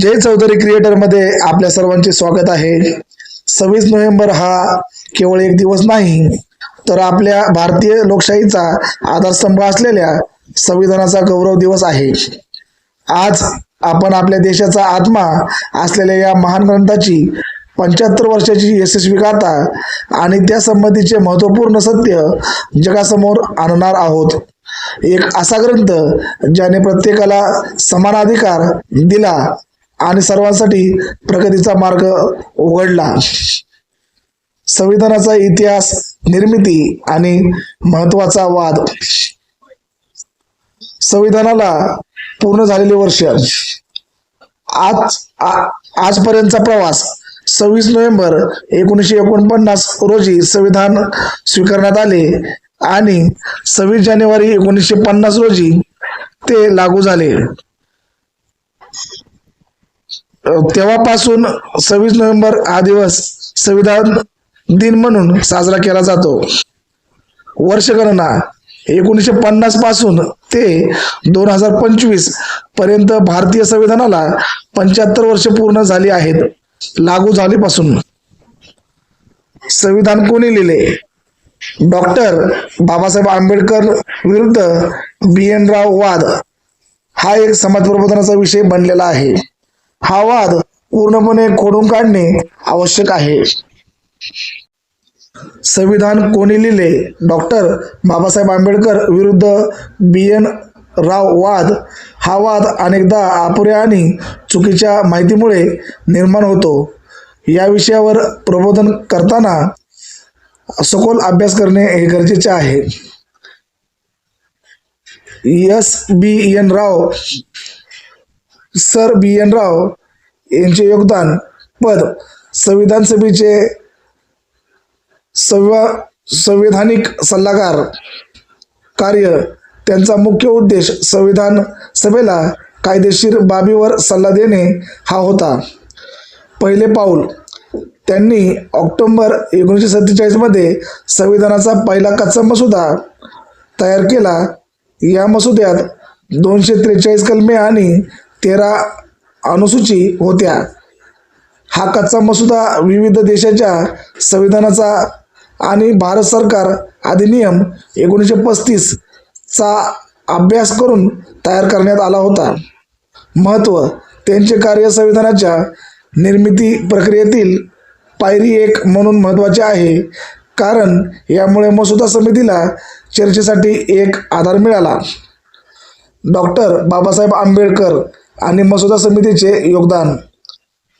जय चौधरी क्रिएटरमध्ये आपल्या सर्वांचे स्वागत आहे. सव्वीस नोव्हेंबर हा केवळ एक दिवस नाही तर आपल्या भारतीय लोकशाहीचा आधारस्तंभ असलेल्या संविधानाचा गौरव दिवस आहे. आज आपण आपल्या देशाचा आत्मा असलेल्या या महान ग्रंथाची पंच्याहत्तर वर्षाची यशस्वी गाथा आणि त्या संबंधीचे महत्त्वपूर्ण सत्य जगासमोर आणणार आहोत. एक असा ग्रंथ ज्याने प्रत्येकाला समान अधिकार दिला आणि सर्वांसाठी प्रगतीचा मार्ग उघडला. संविधानाचा इतिहास निर्मिती आणि महत्त्वाचा वाद. संविधानाला पूर्ण झालेले वर्ष. आज आजपर्यंतचा प्रवास. सव्वीस नोव्हेंबर एकोणीसशे एकोणपन्नास रोजी संविधान स्वीकारण्यात आले आणि सव्वीस जानेवारी एकोणीसशे पन्नास रोजी ते लागू झाले. तेव्हापासून सव्वीस नोव्हेंबर हा दिवस संविधान दिन म्हणून साजरा केला जातो. वर्षगणना एकोणीसशे पन्नासपासून ते दोन हजार पंचवीसपर्यंत भारतीय संविधानाला पंच्याहत्तर वर्ष पूर्ण झाली आहेत. लागू झालीपासून. संविधान कोणी लिहिले? डॉक्टर बाबासाहेब आंबेडकर विरुद्ध बी एन राव वाद हा एक समाज प्रबोधनाचा विषय बनलेला आहे. हा वाद पूर्णपणे खोडून काढणे आवश्यक आहे. संविधान कोणी लिहिले? डॉक्टर बाबासाहेब आंबेडकर विरुद्ध बी. एन. राव वाद. हा वाद अनेकदा अपुऱ्या आणि चुकीच्या माहितीमुळे निर्माण होतो. या विषयावर प्रबोधन करताना सखोल अभ्यास करणे हे गरजेचे आहे. S. B. N. Rao sir B N Rao यांचे योगदान पद संविधान सभेचे संवा संविधानिक सल्लागार कार्य त्यांचा मुख्य उद्देश संविधान सभेला कायदेशीर बाबीवर सल्ला देणे हा होता. पहिले पाऊल त्यांनी ऑक्टोबर एकोणीसशे सत्तेचाळीसमध्ये संविधानाचा पहिला कच्चा मसुदा तयार केला. या मसुद्यात दोनशे त्रेचाळीस कलमे आणि तेरा अनुसूची होत्या. हा कच्चा मसुदा विविध देशाच्या संविधानाचा आणि भारत सरकार अधिनियम एकोणीसशे पस्तीसचा अभ्यास करून तयार करण्यात आला होता. महत्त्व त्यांचे कार्य संविधानाच्या निर्मिती प्रक्रियेतील पायरी एक म्हणून महत्त्वाचे आहे. कारण यामुळे मसुदा समितीला चर्चेसाठी एक आधार मिळाला. डॉक्टर बाबासाहेब आंबेडकर आणि मसुदा समितीचे योगदान.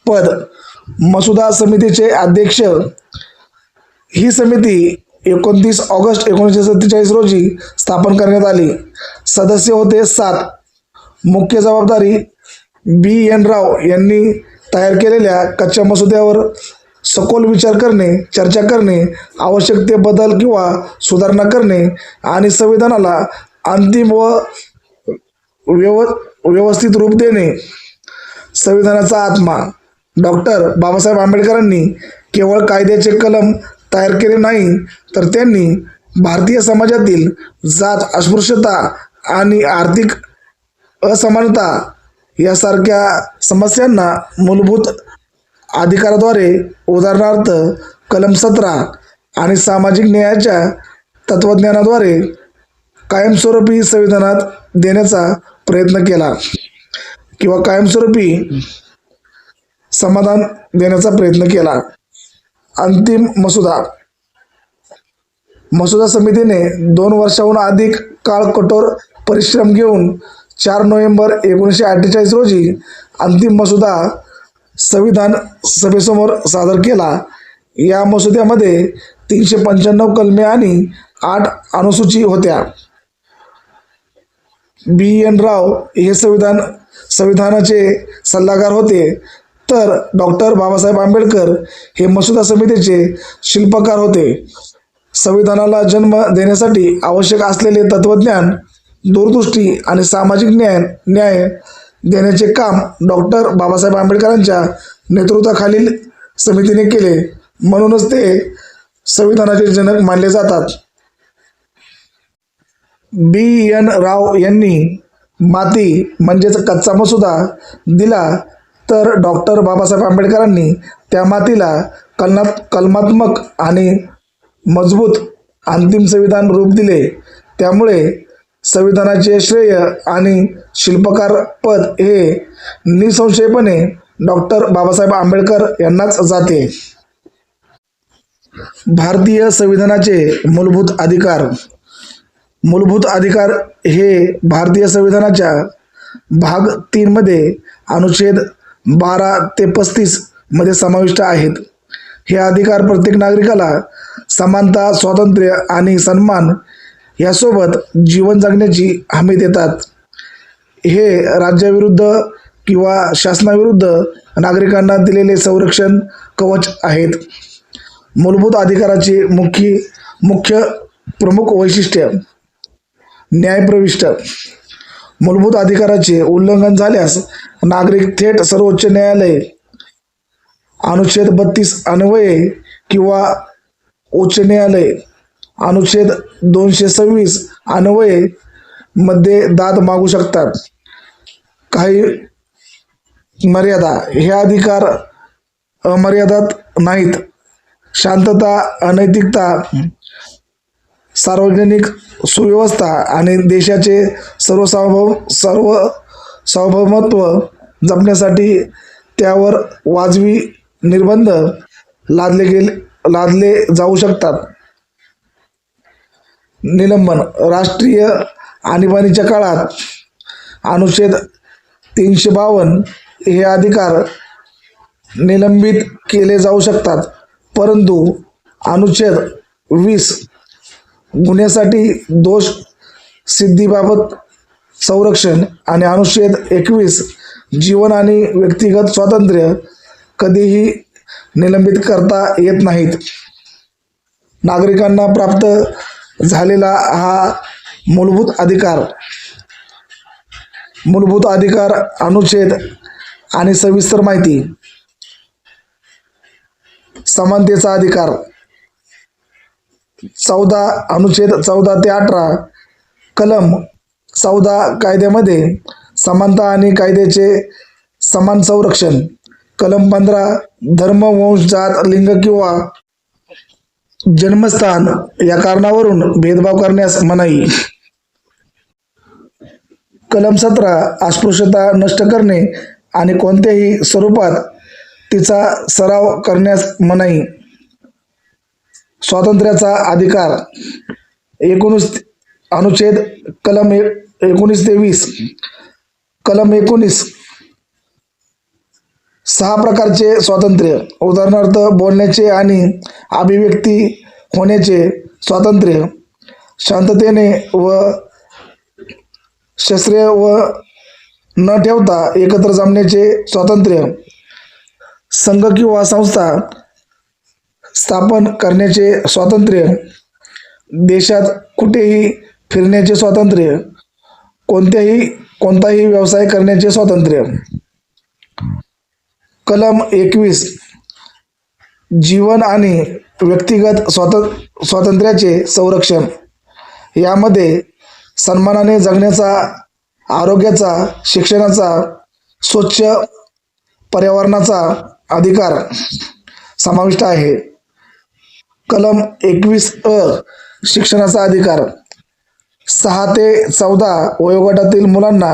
पद. मसुदा समितीचे अध्यक्ष. ही समिती एकोणतीस ऑगस्ट एकोणीसशे सत्तेचाळीस रोजी स्थापन करण्यात आली. सदस्य होते सात. मुख्य जबाबदारी बी. एन. राव यांनी तयार केलेल्या कच्च्या मसुद्यावर सखोल विचार करणे चर्चा करणे आवश्यक ते बदल किंवा सुधारणा करणे आणि संविधानाला अंतिम व व्यव व्यवस्थित रूप देणे. संविधानाचा आत्मा. डॉक्टर बाबासाहेब आंबेडकरांनी केवळ कायद्याचे कलम तयार केले नाही तर त्यांनी भारतीय समाजातील जात अस्पृश्यता आणि आर्थिक असमानता यासारख्या समस्यांना मूलभूत अधिकाराद्वारे उदाहरणार्थ कलम सतरा आणि सामाजिक न्यायाच्या तत्वज्ञानाद्वारे कायमस्वरूपी संविधानात देण्याचा प्रयत्न केला किंवा कायमस्वरूपी समाधान देण्याचा प्रयत्न केला. अंतिम मसुदा. मसुदा समितीने दोन वर्षाहून अधिक काळ कठोर परिश्रम घेऊन चार नोव्हेंबर एकोणीसशे अठ्ठेचाळीस रोजी अंतिम मसुदा संविधान सभेसमोर सादर केला. या मसुद्यामध्ये तीनशे पंच्याण्णव कलमे आणि आठ अनुसूची होत्या. बी एन राव हे संविधान संविधानाचे सल्लागार होते. तर डॉक्टर बाबासाहेब आंबेडकर हे मसुदा समितीचे शिल्पकार होते. संविधानाला जन्म देण्यासाठी आवश्यक असलेले तत्वज्ञान दूरदृष्टी आणि सामाजिक न्याय न्याय देण्याचे काम डॉक्टर बाबासाहेब आंबेडकरांच्या नेतृत्वाखालील समितीने केले. म्हणूनच ते संविधानाचे जनक मानले जातात. बी एन राव यांनी माती म्हणजेच कच्चा मसुदा दिला तर डॉक्टर बाबासाहेब आंबेडकरांनी त्या मातीला कलनात कलमात्मक आणि मजबूत अंतिम संविधान रूप दिले. त्यामुळे संविधानाचे श्रेय आणि शिल्पकार पद हे निसंशयपणे डॉक्टर बाबासाहेब आंबेडकर यांनाच जाते. भारतीय संविधानाचे मूलभूत अधिकार मूलभूत अधिकार हे भारतीय संविधानाच्या भाग तीनमध्ये अनुच्छेद बारा ते पस्तीसमध्ये समाविष्ट आहेत. हे अधिकार प्रत्येक नागरिकाला समानता स्वातंत्र्य आणि सन्मान यासोबत जीवन जगण्याची हमी देतात. हे राज्याविरुद्ध किंवा शासनाविरुद्ध नागरिकांना दिलेले संरक्षण कवच आहेत. मूलभूत अधिकाराचे मुख्य मुख्य प्रमुख वैशिष्ट्य न्यायप्रविष्ट. मूलभूत अधिकाराचे उल्लंघन झाल्यास नागरिक थेट सर्वोच्च न्यायालय अनुच्छेद बत्तीस अन्वये किंवा उच्च न्यायालय अनुच्छेद दोनशे सव्वीस अन्वये मध्ये दाद मागू शकतात. काही मर्यादा हे अधिकार अमर्यादात नाहीत. शांतता अनैतिकता सार्वजनिक सुव्यवस्था आणि देशाचे सर्वसार्वभौम सर्व सार्वभौमत्व जपण्यासाठी त्यावर वाजवी निर्बंध लादले गेले लादले जाऊ शकतात. निलंबन राष्ट्रीय आणीबाणीच्या काळात अनुच्छेद तीनशे बावन्न हे अधिकार निलंबित केले जाऊ शकतात. परंतु अनुच्छेद वीस गुन्ह्यासाठी दोष सिद्धीबाबत संरक्षण आणि अनुच्छेद एकवीस जीवन आणि व्यक्तिगत स्वातंत्र्य कधीही निलंबित करता येत नाहीत. नागरिकांना प्राप्त झालेला हा मूलभूत अधिकार मूलभूत अधिकार अनुच्छेद आणि सविस्तर माहिती समानतेचा अधिकार. चौदा अनुच्छेद चौदा ते अठरा कलम चौदा कायद्यामध्ये समानता आणि कायद्याचे समान संरक्षण कलम पंधरा धर्म वंश जात लिंग किंवा जन्मस्थान या कारणावरून भेदभाव करण्यास मनाई. कलम सतरा अस्पृश्यता नष्ट करणे आणि कोणत्याही स्वरूपात तिचा सराव करण्यास मनाई. स्वातंत्र्याचा अधिकार एकोणीस अनुच्छेद कलम एकोणीस ते वीस कलम एकोणीस सहा प्रकारचे स्वातंत्र्य उदाहरणार्थ बोलण्याचे आणि अभिव्यक्ती होण्याचे स्वातंत्र्य शांततेने व शस्त्रे व न ठेवता एकत्र जमण्याचे स्वातंत्र्य संघ किंवा संस्था स्थापन करण्याचे स्वातंत्र्य. देशात कुठेही फिरण्याचे स्वातंत्र्य. कोणत्याही कोणताही व्यवसाय करण्याचे स्वातंत्र्य. कलम एकवीस. जीवन आणि व्यक्तिगत स्वात स्वातंत्र्याचे संरक्षण. यामध्ये सन्मानाने जगण्याचा आरोग्याचा शिक्षणाचा स्वच्छ पर्यावरणाचा अधिकार समाविष्ट आहे. कलम एकवीस अ शिक्षणाचा अधिकार. सहा ते चौदा वयोगटातील मुलांना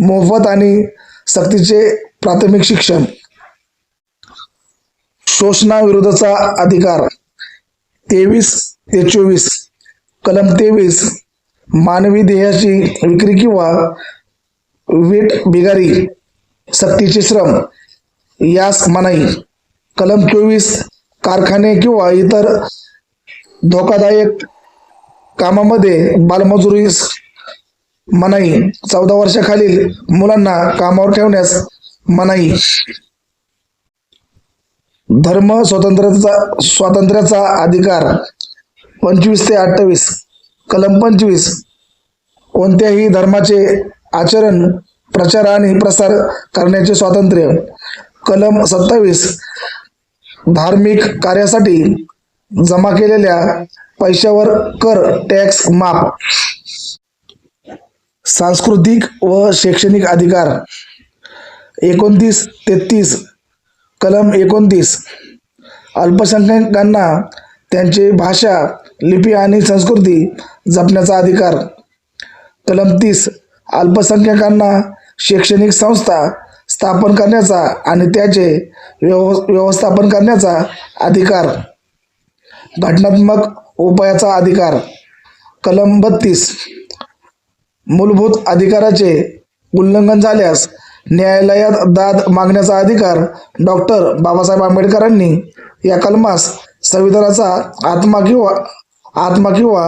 मोफत आणि सक्तीचे प्राथमिक शिक्षण. शोषणाविरोधाचा अधिकार. तेवीस ते चोवीस. कलम तेवीस. मानवी देहाची विक्री किंवा वीट बिगारी. सक्तीचे श्रम. यास मनाई. कलम चोवीस. कारखाने किंवा इतर धोकादायक कामामध्ये बालमजुरीस मनाई. चौदा वर्षाखालील मुलांना कामावर ठेवण्यास मनाई. धर्म स्वातंत्र्याचा स्वातंत्र्याचा अधिकार. पंचवीस ते अठ्ठावीस. कलम पंचवीस. कोणत्याही धर्माचे आचरण प्रचार आणि प्रसार करण्याचे स्वातंत्र्य. कलम सत्तावीस. धार्मिक कार्यासाठी जमा केलेल्या पैशावर कर टॅक्स माफ. सांस्कृतिक व शैक्षणिक अधिकार. एकोणतीस तेहतीस कलम एकोणतीस. अल्पसंख्याकांना त्यांची भाषा लिपी आणि संस्कृती जपण्याचा अधिकार. कलम तीस. अल्पसंख्याकांना शैक्षणिक संस्था स्थापन करण्याचा आणि त्याचे व्यव व्यवस्थापन करण्याचा अधिकार. घटनात्मक उपायाचा अधिकार. कलम बत्तीस. मूलभूत अधिकाराचे उल्लंघन झाल्यास न्यायालयात दाद मागण्याचा अधिकार डॉक्टर बाबासाहेब आंबेडकरांनी या कलमास संविधानाचा आत्मा किंवा आत्मा किंवा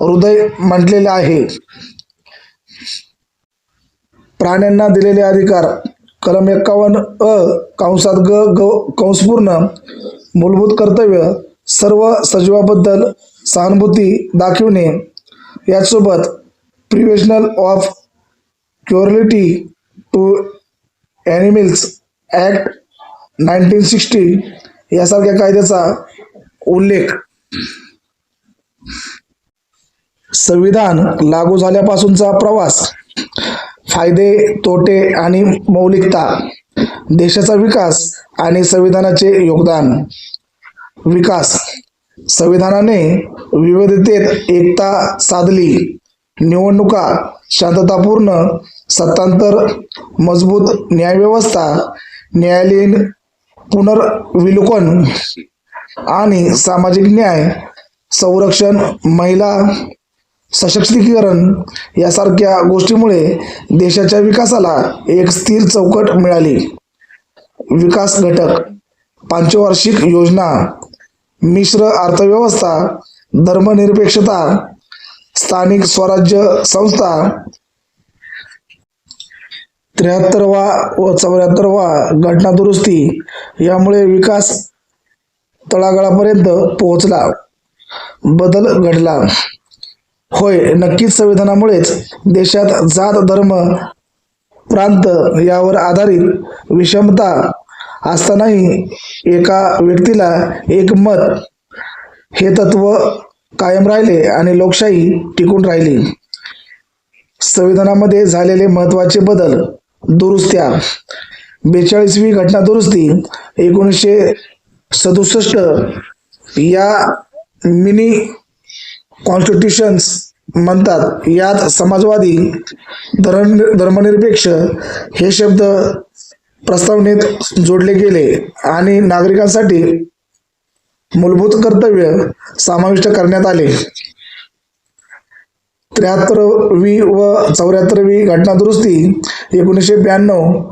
हृदय म्हटलेला आहे. प्राण्यांना दिलेले अधिकार. कलम एक्कावन्न अ कंसात ग ग कंसपूर्ण मूलभूत कर्तव्य सर्व सजीवाबद्दल सहानुभूती दाखविणे. याचसोबत prevention of cruelty to animals act nineteen sixty यासारख्या कायद्याचा उल्लेख. संविधान लागू झाल्यापासूनचा प्रवास. फायदे तोटे आणि मौलिकता देशाचा विकास आणि संविधानाचे योगदान. विकास. संविधानाने विविधतेत एकता साधली. निवडणुका शांततापूर्ण सत्तांतर मजबूत न्यायव्यवस्था न्यायालयीन पुनर्विलोकन आणि सामाजिक न्याय संरक्षण महिला सशक्तीकरण यासारख्या गोष्टीमुळे देशाच्या विकासाला एक स्थिर चौकट मिळाली. विकास घटक पंचवार्षिक योजना मिश्र अर्थव्यवस्था धर्मनिरपेक्षता स्थानिक स्वराज्य संस्था त्र्याहत्तरवा व चौऱ्याहत्तरवा घटना दुरुस्ती यामुळे विकास तळागाळापर्यंत पोहोचला. बदल घडला. होय नक्कीच संविधानामुळेच देशात जात धर्म प्रांत यावर आधारित विषमता असतानाही एका व्यक्तीला एक मत हे तत्व कायम राहिले आणि लोकशाही टिकून राहिली. संविधानामध्ये झालेले महत्त्वाचे बदल दुरुस्त्या. बेचाळीसवी घटना दुरुस्ती एकोणीसशे सदुसष्ट या मिनी कॉन्स्टिट्युशन्स म्हणतात. यात समाजवादी धर्म धर्मनिरपेक्ष हे शब्द प्रस्तावनेत जोडले गेले आणि नागरिकांसाठी मूलभूत कर्तव्य समाविष्ट करण्यात आले. त्र्याहत्तरवी व चौऱ्याहत्तरवी घटना दुरुस्ती एकोणीसशे ब्याण्णव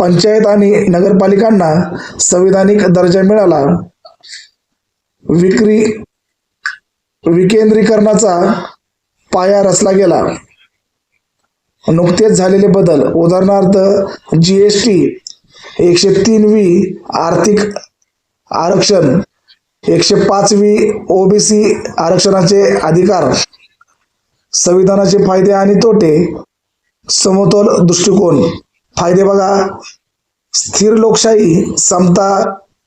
पंचायत आणि नगरपालिकांना संविधानिक दर्जा मिळाला. विक्री विकेंद्रीकरणाचा पाया रचला गेला. नुकतेच झालेले बदल. उदाहरणार्थ जी एस टी एकशे तीन वी आर्थिक आरक्षण एकशे पाच वी ओबीसी आरक्षणाचे अधिकार संविधानाचे फायदे आणि तोटे समतोल दृष्टिकोन. फायदे बघा. स्थिर लोकशाही समता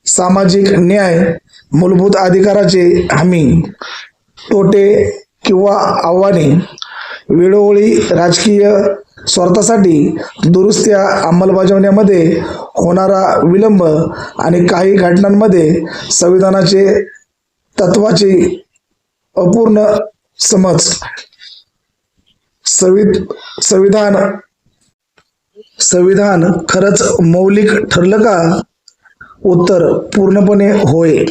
सामाजिक न्याय मूलभूत अधिकाराचे हमी. तोटे किंवा आव्हाने वेळोवेळी राजकीय स्वार्थासाठी दुरुस्त्या अंमलबजावण्यामध्ये होणारा विलंब आणि काही घटनांमध्ये संविधानाचे तत्वाचे अपूर्ण समज. संवि संविधान संविधान खरंच मौलिक ठरलं का? उत्तर पूर्णपणे होय.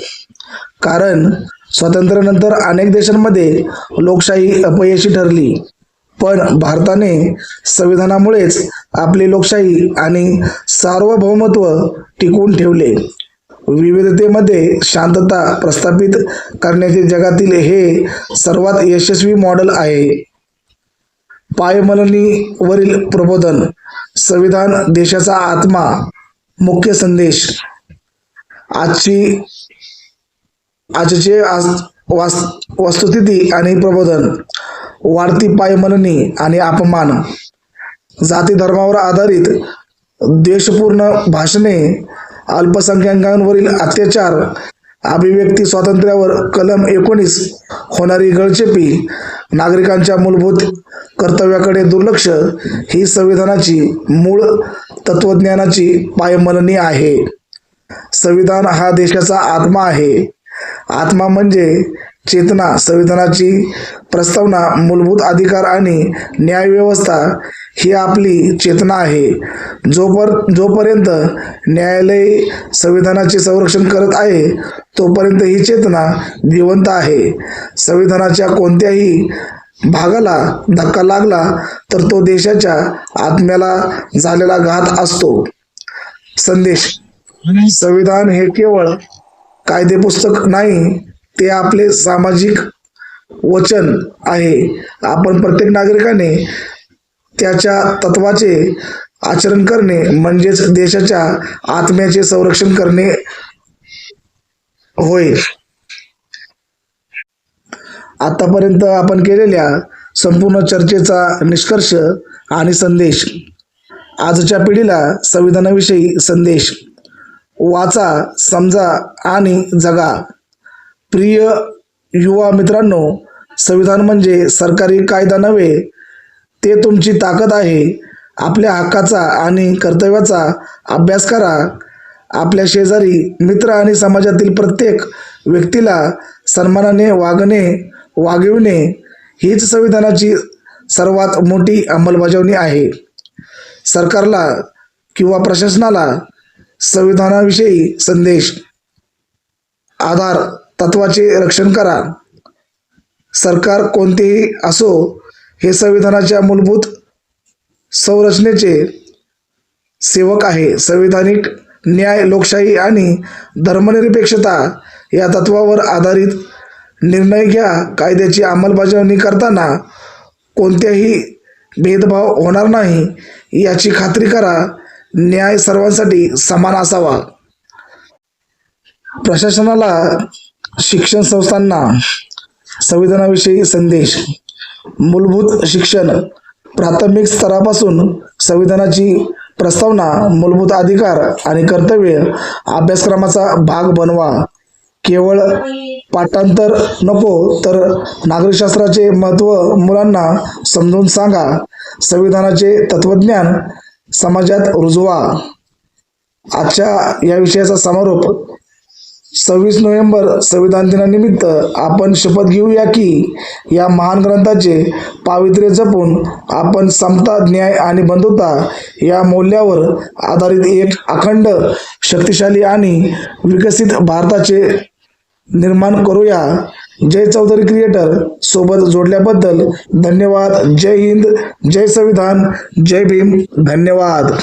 कारण स्वातंत्र्यानंतर अनेक देशांमध्ये लोकशाही अपयशी ठरली. पण भारताने संविधानामुळेच आपली लोकशाही आणि सार्वभौमत्व टिकवून ठेवले. विविधतेमध्ये शांतता प्रस्थापित करण्याचे जगातील हे सर्वात यशस्वी मॉडेल आहे. पायमलनीवरील प्रबोधन संविधान देशाचा आत्मा मुख्य संदेश. आजची आजचे आज वास वस्तुस्थिती आणि प्रबोधन वाढती पायमलनी आणि अपमान जाती धर्मावर आधारित द्वेषपूर्ण भाषणे अल्पसंख्याकांवरील अत्याचार अभिव्यक्ती स्वातंत्र्यावर कलम एकोणीस होणारी गळचेपी नागरिकांच्या मूलभूत कर्तव्याकडे दुर्लक्ष ही संविधानाची मूळ तत्वज्ञानाची पायमलनी आहे. संविधान हा देशाचा आत्मा आहे. आत्मा म्हणजे चेतना संविधानाची प्रस्तावना मूलभूत अधिकार आणि न्यायव्यवस्था ही आपली चेतना आहे. जोपर जोपर्यंत न्यायालय संविधानाचे संरक्षण करत आहे तोपर्यंत ही चेतना जिवंत आहे. संविधानाच्या कोणत्याही भागाला धक्का लागला तर तो देशाच्या आत्म्याला झालेला घात असतो. संदेश. संविधान हे केवळ कायदे पुस्तक नाही ते आपले सामाजिक वचन आहे. आपण प्रत्येक नागरिकाने त्याच्या तत्वाचे आचरण करणे म्हणजेच देशाच्या आत्म्याचे संरक्षण करणे होय. आतापर्यंत आपण केलेल्या संपूर्ण चर्चेचा निष्कर्ष आणि संदेश. आजच्या पिढीला संविधानाविषयी संदेश. वाचा समजा आणि जगा. प्रिय युवा मित्रांनो संविधान म्हणजे सरकारी कायदा नव्हे ते तुमची ताकद आहे. आपल्या हक्काचा आणि कर्तव्याचा अभ्यास करा. आपल्या शेजारी मित्र आणि समाजातील प्रत्येक व्यक्तीला सन्मानाने वागणे वागविणे हीच संविधानाची सर्वात मोठी अंमलबजावणी आहे. सरकारला किंवा प्रशासनाला संविधानाविषयी संदेश. आधार तत्वाचे रक्षण करा. सरकार कोणतेही असो हे संविधानाच्या मूलभूत संरचनेचे सेवक आहे. संविधानिक न्याय लोकशाही आणि धर्मनिरपेक्षता या तत्वावर आधारित निर्णय घ्या. कायद्याची अंमलबजावणी करताना कोणत्याही भेदभाव होणार नाही याची खात्री करा. न्याय सर्वांसाठी समान असावा. प्रशासनाला शिक्षण संस्थांना संविधानाविषयी संदेश मूलभूत शिक्षण प्राथमिक स्तरापासून संविधानाची प्रस्तावना मूलभूत अधिकार आणि कर्तव्य अभ्यासक्रमाचा भाग बनवा. केवळ पाठांतर नको तर नागरिकशास्त्राचे महत्त्व मुलांना समजून सांगा. संविधानाचे तत्वज्ञान समाजात रुजवा. आजच्या या विषयाचा समारोप सव्वीस नोव्हेंबर संविधान दिनानिमित्त आपण शपथ घेऊया की या महान ग्रंथाचे पावित्र्य जपून आपण समता न्याय आणि बंधुता या मौल्यावर आधारित एक अखंड शक्तिशाली आणि विकसित भारताचे निर्माण करूया. जय चौधरी क्रिएटर सोबत जोडल्याबद्दल धन्यवाद. जय हिंद जय संविधान जय भीम. धन्यवाद.